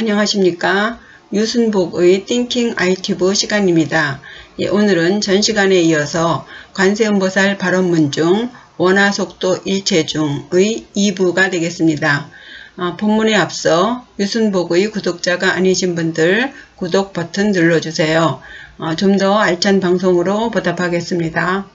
안녕하십니까. 유순복의 Thinking ITV 시간입니다. 예, 오늘은 전 시간에 이어서 관세음보살 발언문 중 원화속도 일체 중의 2부가 되겠습니다. 어, 본문에 앞서 유순복의 구독자가 아니신 분들 구독 버튼 눌러주세요. 어, 좀더 알찬 방송으로 보답하겠습니다.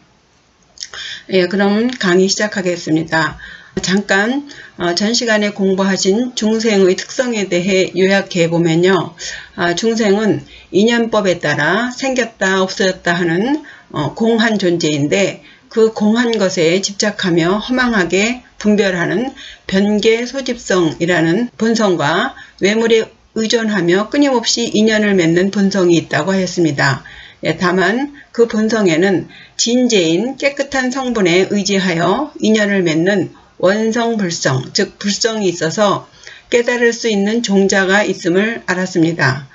예, 그럼 강의 시작하겠습니다. 잠깐 어, 전 시간에 공부하신 중생의 특성에 대해 요약해 보면요. 아, 중생은 인연법에 따라 생겼다 없어졌다 하는 어, 공한 존재인데 그 공한 것에 집착하며 허망하게 분별하는 변계 소집성이라는 본성과 외물에 의존하며 끊임없이 인연을 맺는 본성이 있다고 하였습니다. 예, 다만 그 본성에는 진재인 깨끗한 성분에 의지하여 인연을 맺는 원성불성, 즉 불성이 있어서 깨달을 수 있는 종자가 있음을 알았습니다.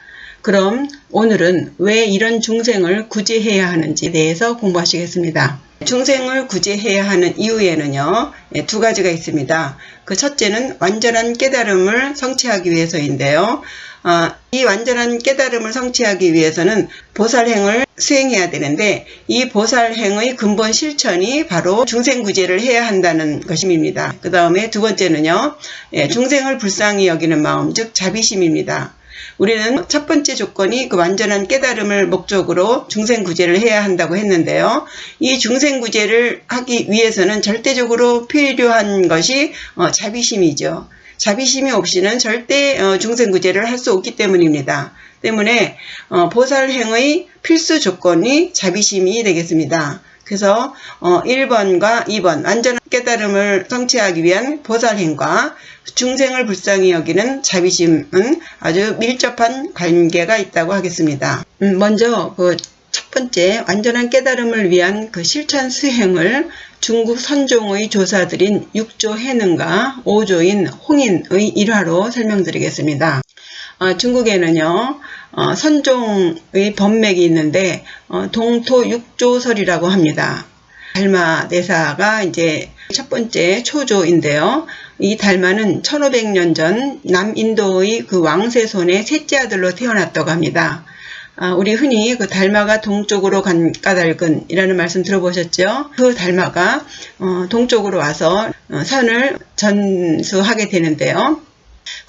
그럼 오늘은 왜 이런 중생을 구제해야 하는지 대해서 공부하시겠습니다. 중생을 구제해야 하는 이유에는요, 예, 두 가지가 있습니다. 그 첫째는 완전한 깨달음을 성취하기 위해서인데요. 어, 이 완전한 깨달음을 성취하기 위해서는 보살행을 수행해야 되는데 이 보살행의 근본 실천이 바로 중생구제를 해야 한다는 것입니다. 그 다음에 두 번째는요. 예, 중생을 불쌍히 여기는 마음 즉 자비심입니다. 우리는 첫 번째 조건이 그 완전한 깨달음을 목적으로 중생구제를 해야 한다고 했는데요. 이 중생구제를 하기 위해서는 절대적으로 필요한 것이 어, 자비심이죠. 자비심이 없이는 절대 어, 중생구제를 할 수 없기 때문입니다. 때문에 어, 보살행의 필수 조건이 자비심이 되겠습니다. 그래서 1번과 2번 완전한 깨달음을 성취하기 위한 보살행과 중생을 불쌍히 여기는 자비심은 아주 밀접한 관계가 있다고 하겠습니다. 음, 먼저 그 첫 번째 완전한 깨달음을 위한 그 실천 수행을 중국 선종의 조사들인 6조 해능과 5조인 홍인의 일화로 설명드리겠습니다. 어, 중국에는요 어, 선종의 법맥이 있는데 어, 동토 6조설이라고 합니다. 달마 대사가 이제 첫 번째 초조인데요. 이 달마는 1500년 전 남인도의 그 왕세 손의 셋째 아들로 태어났다고 합니다. 아, 우리 흔히 그 달마가 동쪽으로 간 까닭은이라는 말씀 들어보셨죠? 그 달마가 어, 동쪽으로 와서 어, 산을 전수하게 되는데요.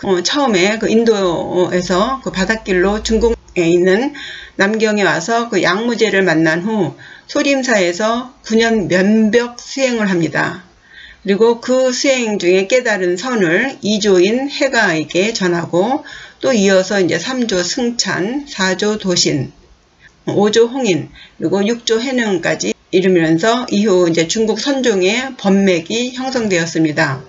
어, 처음에 그 인도에서 그 바닷길로 중국에 있는 남경에 와서 그 양무제를 만난 후 소림사에서 9년 면벽 수행을 합니다. 그리고 그 수행 중에 깨달은 선을 2조인 해가에게 전하고 또 이어서 이제 3조 승찬, 4조 도신, 5조 홍인, 그리고 6조 해능까지 이르면서 이후 이제 중국 선종의 법맥이 형성되었습니다.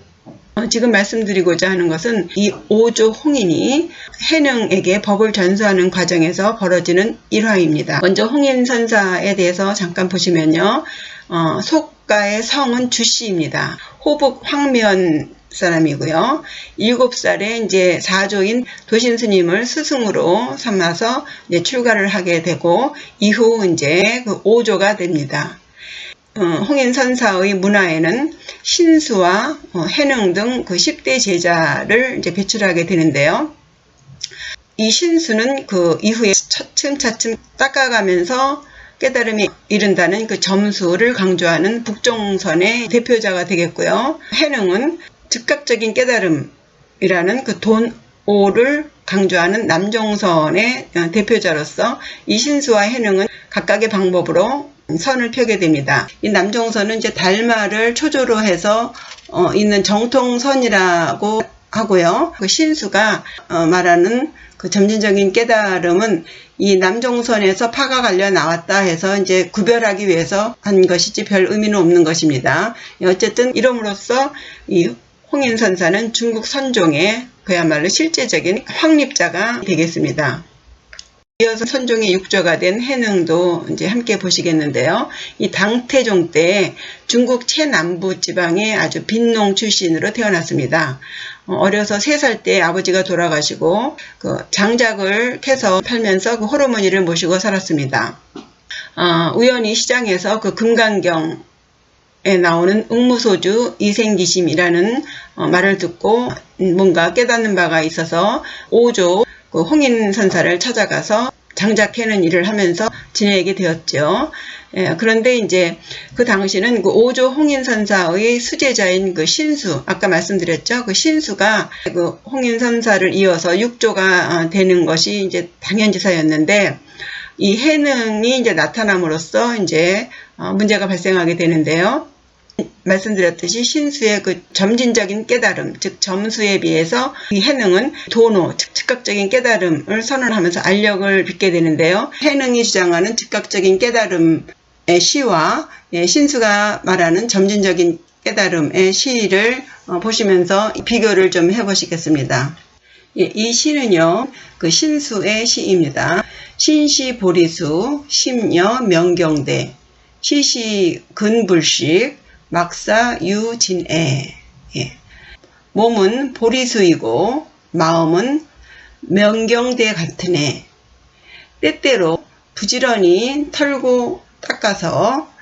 어, 지금 말씀드리고자 하는 것은 이 5조 홍인이 해능에게 법을 전수하는 과정에서 벌어지는 일화입니다. 먼저 홍인 선사에 대해서 잠깐 보시면요. 어, 속가의 성은 주씨입니다. 호북 황면 사람이고요. 7살에 이제 사조인 도신 스님을 스승으로 삼아서 이제 출가를 하게 되고 이후 이제 그 5조가 됩니다. 어, 홍인선사의 문화에는 신수와 어, 해능 등 그 10대 제자를 이제 배출하게 되는데요. 이 신수는 그 이후에 차츰차츰 닦아가면서 깨달음이 이른다는 그 점수를 강조하는 북종선의 대표자가 되겠고요. 해능은 즉각적인 깨달음이라는 그 돈 오를 강조하는 남종선의 어, 대표자로서 이신수와 해능은 각각의 방법으로 선을 펴게 됩니다. 이 남종선은 이제 달마를 초조로 해서 어, 있는 정통선이라고 하고요. 그 신수가 어, 말하는 그 점진적인 깨달음은 이 남종선에서 파가 갈려 나왔다 해서 이제 구별하기 위해서 한 것이지 별 의미는 없는 것입니다. 어쨌든 이름으로써 이 홍인선사는 중국 선종의 그야말로 실제적인 확립자가 되겠습니다. 이어서 선종의 육조가 된 해능도 이제 함께 보시겠는데요. 이 당태종 때 중국 최남부 지방의 아주 빈농 출신으로 태어났습니다. 어, 어려서 3살 때 아버지가 돌아가시고 그 장작을 캐서 팔면서 그 호르머니를 모시고 살았습니다. 어, 우연히 시장에서 그 금강경 에 나오는 응무소주 이생기심이라는 어, 말을 듣고 뭔가 깨닫는 바가 있어서 5조 그 홍인 선사를 찾아가서 장작해는 일을 하면서 지내게 되었죠. 예, 그런데 이제 그 당시는 그 5조 홍인선사의 수제자인 그 신수, 아까 말씀드렸죠. 그 신수가 그 홍인선사를 이어서 6조가 되는 것이 이제 당연지사였는데 이 해능이 이제 나타남으로써 이제 어, 문제가 발생하게 되는데요. 말씀드렸듯이 신수의 그 점진적인 깨달음, 즉 점수에 비해서 이 해능은 도노, 즉 즉각적인 깨달음을 선언하면서 알력을 빚게 되는데요. 해능이 주장하는 즉각적인 깨달음의 시와 예, 신수가 말하는 점진적인 깨달음의 시를 어, 보시면서 비교를 좀 해보시겠습니다. 예, 이 시는요, 그 신수의 시입니다. 신시 보리수, 심여 명경대, 시시 근불식, 막사 유진애. 예. 몸은 보리수이고 마음은 명경대 같은 애. 때때로 부지런히 털고 닦아서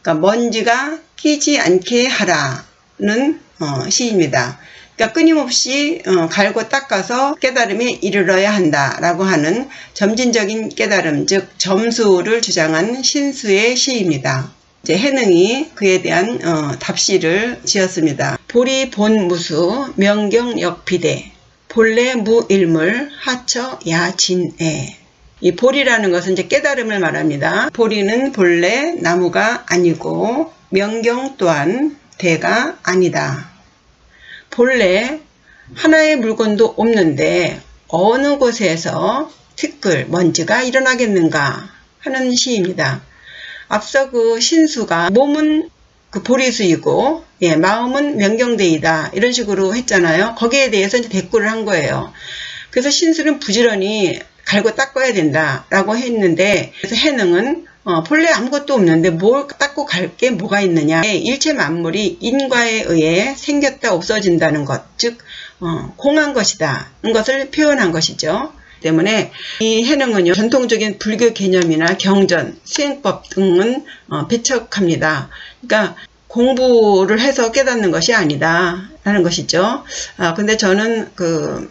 그러니까 먼지가 끼지 않게 하라는 어, 시입니다. 그러니까 끊임없이 어, 갈고 닦아서 깨달음에 이르러야 한다라고 하는 점진적인 깨달음, 즉 점수를 주장한 신수의 시입니다. 이제 해능이 그에 대한 어, 답시를 지었습니다. 보리 본무수 명경역비대 본래 무일물 하처 야진애 이 보리라는 것은 이제 깨달음을 말합니다. 보리는 본래 나무가 아니고 명경 또한 대가 아니다. 본래 하나의 물건도 없는데 어느 곳에서 티끌, 먼지가 일어나겠는가 하는 시입니다. 앞서 그 신수가 몸은 그 보리수이고 예, 마음은 명경대이다 이런 식으로 했잖아요. 거기에 대해서 이제 대꾸를 한 거예요. 그래서 신수는 부지런히 갈고 닦아야 된다라고 했는데 그래서 해능은 어, 본래 아무것도 없는데 뭘 닦고 갈 게 뭐가 있느냐. 일체 만물이 인과에 의해 생겼다 없어진다는 것, 즉 어, 공한 것이다. 는 것을 표현한 것이죠. 때문에 이 해능은요 전통적인 불교 개념이나 경전, 수행법 등은 어, 배척합니다. 그러니까 공부를 해서 깨닫는 것이 아니다라는 것이죠. 아 근데 저는 그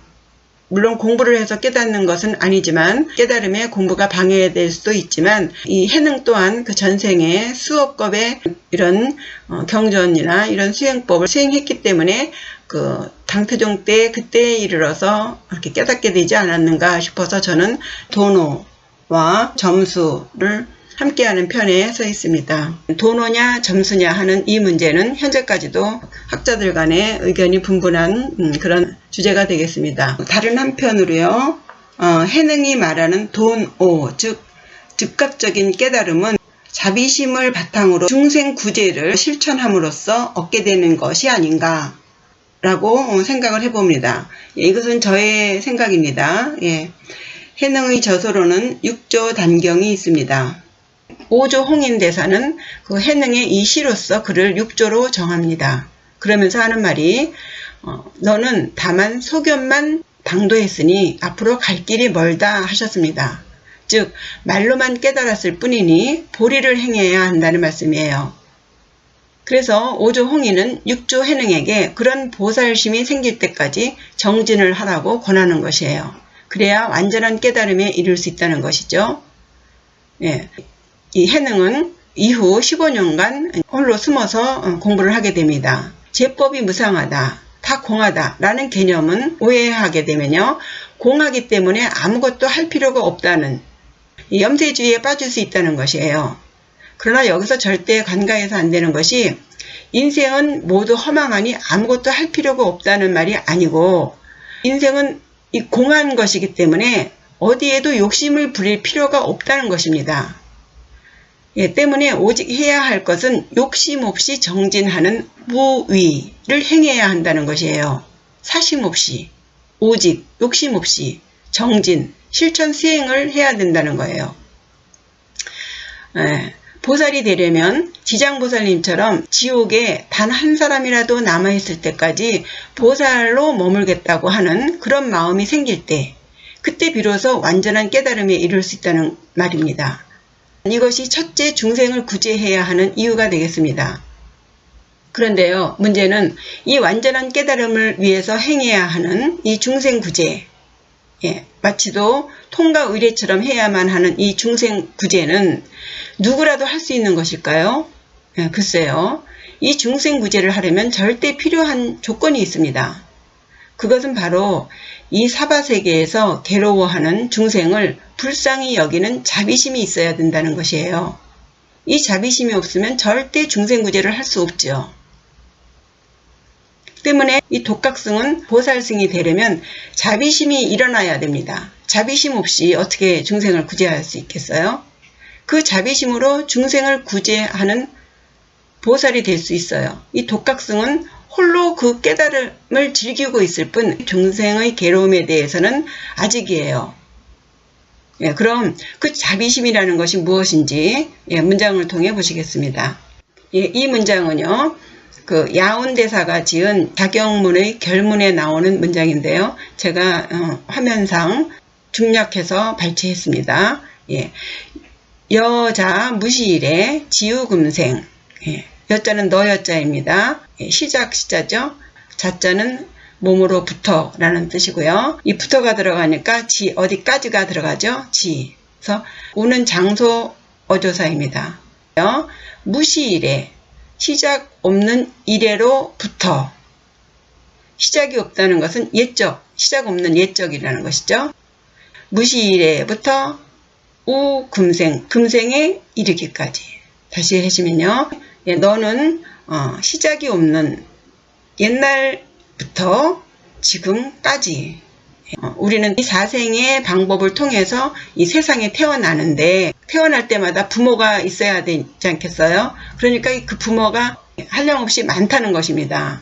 물론 공부를 해서 깨닫는 것은 아니지만 깨달음에 공부가 방해될 수도 있지만 이 해능 또한 그 전생에 수업법에 이런 어, 경전이나 이런 수행법을 수행했기 때문에 그 당표종 때 그때에 이르러서 이렇게 깨닫게 되지 않았는가 싶어서 저는 도노와 점수를 함께하는 편에 서 있습니다. 도노냐 점수냐 하는 이 문제는 현재까지도 학자들 간의 의견이 분분한 음, 그런 주제가 되겠습니다. 다른 한편으로요. 어, 해능이 말하는 돈오 즉 즉각적인 깨달음은 자비심을 바탕으로 중생 구제를 실천함으로써 얻게 되는 것이 아닌가 라고 생각을 해봅니다. 예, 이것은 저의 생각입니다. 예. 해능의 저서로는 6조 단경이 있습니다. 5조 홍인대사는 그 해능의 이 시로서 그를 6조로 정합니다. 그러면서 하는 말이 어, 너는 다만 소견만 당도했으니 앞으로 갈 길이 멀다 하셨습니다. 즉 말로만 깨달았을 뿐이니 보리를 행해야 한다는 말씀이에요. 그래서 5조 홍인은 6조 해능에게 그런 보살심이 생길 때까지 정진을 하라고 권하는 것이에요. 그래야 완전한 깨달음에 이를 수 있다는 것이죠. 예. 이 해능은 이후 15년간 홀로 숨어서 어, 공부를 하게 됩니다. 제법이 무상하다, 다 공하다 라는 개념은 오해하게 되면요. 공하기 때문에 아무것도 할 필요가 없다는 염세주의에 빠질 수 있다는 것이에요. 그러나 여기서 절대 간과해서 안 되는 것이 인생은 모두 허망하니 아무것도 할 필요가 없다는 말이 아니고 인생은 이 공한 것이기 때문에 어디에도 욕심을 부릴 필요가 없다는 것입니다. 예, 때문에 오직 해야 할 것은 욕심 없이 정진하는 무위를 행해야 한다는 것이에요. 사심 없이, 오직 욕심 없이 정진, 실천 수행을 해야 된다는 거예요. 예, 보살이 되려면 지장보살님처럼 지옥에 단 한 사람이라도 남아있을 때까지 보살로 머물겠다고 하는 그런 마음이 생길 때, 그때 비로소 완전한 깨달음에 이를 수 있다는 말입니다. 이것이 첫째 중생을 구제해야 하는 이유가 되겠습니다. 그런데요, 문제는 이 완전한 깨달음을 위해서 행해야 하는 이 중생 구제, 예, 마치도 통과 의례처럼 해야만 하는 이 중생 구제는 누구라도 할 수 있는 것일까요? 예, 글쎄요. 이 중생 구제를 하려면 절대 필요한 조건이 있습니다. 그것은 바로 이 사바 세계에서 괴로워하는 중생을 불쌍히 여기는 자비심이 있어야 된다는 것이에요. 이 자비심이 없으면 절대 중생 구제를 할 수 없죠. 때문에 이 독각승은 보살승이 되려면 자비심이 일어나야 됩니다. 자비심 없이 어떻게 중생을 구제할 수 있겠어요? 그 자비심으로 중생을 구제하는 보살이 될 수 있어요. 이 독각승은 홀로 그 깨달음을 즐기고 있을 뿐 중생의 괴로움에 대해서는 아직이에요. 예, 그럼 그 자비심이라는 것이 무엇인지 예, 문장을 통해 보시겠습니다. 예, 이 문장은요. 그 야운대사가 지은 자경문의 결문에 나오는 문장인데요. 제가 어, 화면상 중략해서 발췌했습니다. 예. 여자 무시일에 지우금생 예. 여자는 너 여자입니다. 예, 시작 시자죠. 자자는 몸으로부터 라는 뜻이고요. 이 부터가 들어가니까 지 어디까지가 들어가죠? 지. 그래서 우는 장소 어조사입니다. 무시일에 시작 없는 이래로부터 시작이 없다는 것은 예적, 시작 없는 예적이라는 것이죠. 무시일에부터 우 금생, 금생에 이르기까지. 다시 해주면요. 예, 너는 어, 시작이 없는 옛날부터 지금까지 어, 우리는 이 사생의 방법을 통해서 이 세상에 태어나는데 태어날 때마다 부모가 있어야 되지 않겠어요? 그러니까 그 부모가 한량없이 많다는 것입니다.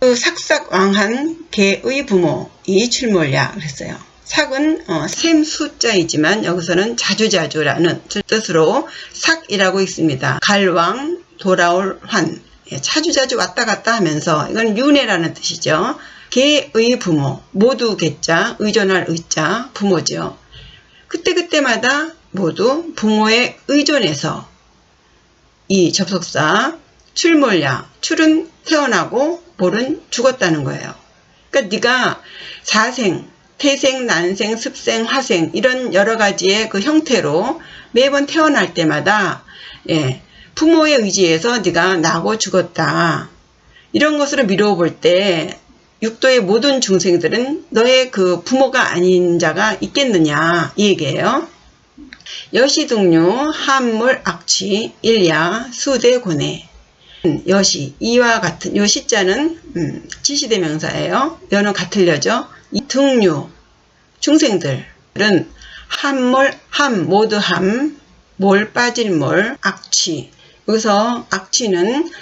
그 삭삭왕한 개의 부모 이 출몰야 그랬어요. 삭은 어, 샘 숫자이지만 여기서는 자주자주라는 뜻으로 삭이라고 있습니다. 갈왕 돌아올 환 예, 자주자주 왔다 갔다 하면서 이건 윤회라는 뜻이죠. 개의 부모 모두 개자 의존할 의자 부모죠. 그때그때마다 모두 부모에 의존해서 이 접속사 출몰야 출은 태어나고 몰은 죽었다는 거예요. 그러니까 네가 사생, 태생, 난생, 습생, 화생 이런 여러 가지의 그 형태로 매번 태어날 때마다 예, 부모의 의지에서 네가 나고 죽었다. 이런 것으로 미루어 볼때 육도의 모든 중생들은 너의 그 부모가 아닌 자가 있겠느냐 이 얘기예요. 여시등류 한물 악취 일야 수대고뇌 여시 이와 같은 요 시자는 음, 지시대명사예요. 여는. 이 등류 중생들은 함몰 함 모두 함 몰 빠질 몰 악취 여기서 악취는 그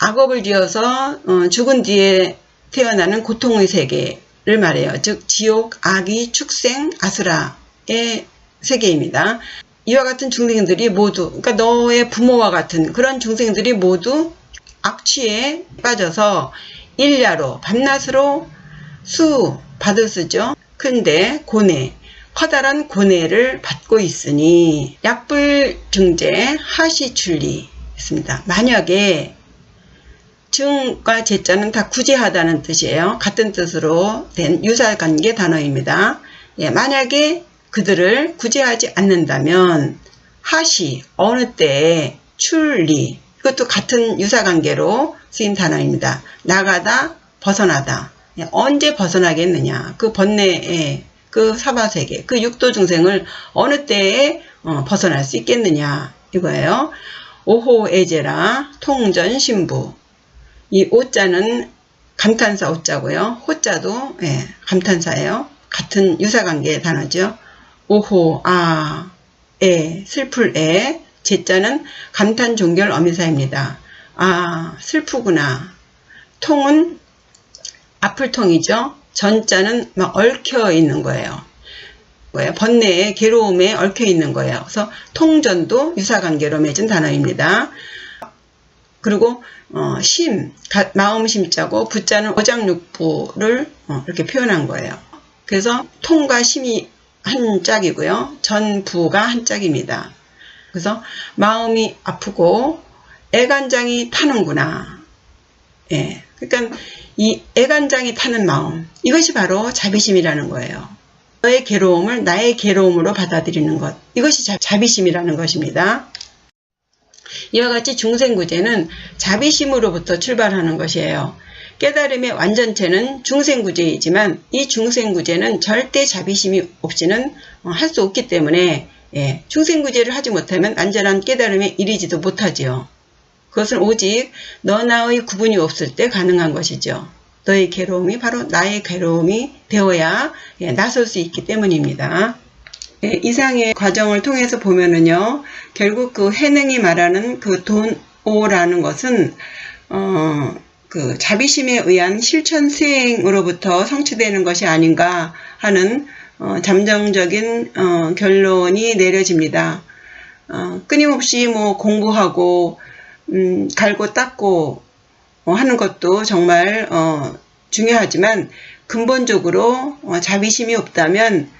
악업을 지어서 어, 죽은 뒤에 태어나는 고통의 세계를 말해요. 즉 지옥, 악이, 축생, 아수라의 세계입니다. 이와 같은 중생들이 모두 그러니까 너의 부모와 같은 그런 중생들이 모두 악취에 빠져서 일야로 밤낮으로 수 받을 쓰죠. 근데 고뇌 커다란 고뇌를 받고 있으니 약불 증제 하시 출리 있습니다. 만약에 증과 제자는 다 구제하다는 뜻이에요. 같은 뜻으로 된 유사관계 단어입니다. 예, 만약에 그들을 구제하지 않는다면 하시 어느 때에 출리 이것도 같은 유사관계로 쓰인 단어입니다. 나가다 벗어나다 예, 언제 벗어나겠느냐 그 번뇌에 그 사바세계, 그 육도 중생을 어느 때에 어, 벗어날 수 있겠느냐 이거예요. 오호에제라 통전 신부 이 오자는 감탄사 오자고요. 호자도 예, 감탄사예요. 같은 유사관계의 단어죠. 오호 아 에, 슬플 에, 제자는 감탄 종결 어미사입니다. 아, 슬프구나. 통은 아플 통이죠. 전자는 막 얽혀 있는 거예요. 뭐예요? 번뇌에 괴로움에 얽혀 있는 거예요. 그래서 통전도 유사관계로 맺은 단어입니다. 그리고 어, 심, 가, 마음 심자고 부자는 어장육부를 어, 이렇게 표현한 거예요. 그래서 통과 심이 한 짝이고요. 전부가 한 짝입니다. 그래서 마음이 아프고 애간장이 타는구나. 예. 그러니까 이 애간장이 타는 마음 이것이 바로 자비심이라는 거예요. 너의 괴로움을 나의 괴로움으로 받아들이는 것 이것이 자, 자비심이라는 것입니다. 이와 같이 중생구제는 자비심으로부터 출발하는 것이에요. 깨달음의 완전체는 중생구제이지만 이 중생구제는 절대 자비심이 없이는 어, 할수 없기 때문에 예, 중생구제를 하지 못하면 완전한 깨달음에 이르지도 못하지요. 그것은 오직 너 나의 구분이 없을 때 가능한 것이죠. 너의 괴로움이 바로 나의 괴로움이 되어야 예, 나설 수 있기 때문입니다. 예, 이상의 과정을 통해서 보면은요, 결국 그 해능이 말하는 그 돈오라는 것은 어, 그 자비심에 의한 실천 수행으로부터 성취되는 것이 아닌가 하는 어, 잠정적인 어, 결론이 내려집니다. 어, 끊임없이 뭐 공부하고 음, 갈고 닦고 어, 하는 것도 정말 어, 중요하지만 근본적으로 어, 자비심이 없다면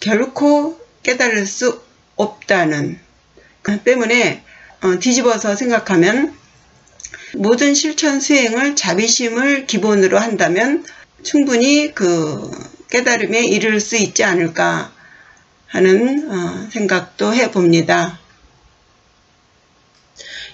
결코 깨달을 수 없다는 그 때문에 어, 뒤집어서 생각하면 모든 실천 수행을 자비심을 기본으로 한다면 충분히 그 깨달음에 이를 수 있지 않을까 하는 어, 생각도 해봅니다.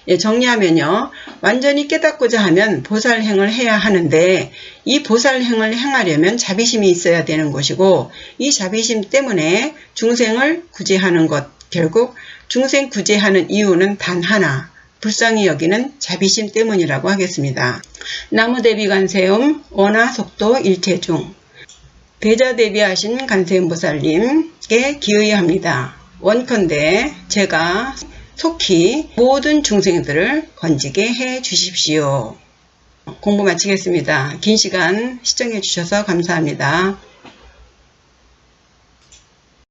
예, 정리하면요. 완전히 깨닫고자 하면 보살행을 해야 하는데 이 보살행을 행하려면 자비심이 있어야 되는 것이고 이 자비심 때문에 중생을 구제하는 것 결국 중생 구제하는 이유는 단 하나 불쌍히 여기는 자비심 때문이라고 하겠습니다. 나무대비관세음 원화속도 일체중 배자 대비하신 간세음보살님께 기의합니다. 원컨대 제가 속히 모든 중생들을 건지게 해 주십시오. 공부 마치겠습니다. 긴 시간 시청해 주셔서 감사합니다.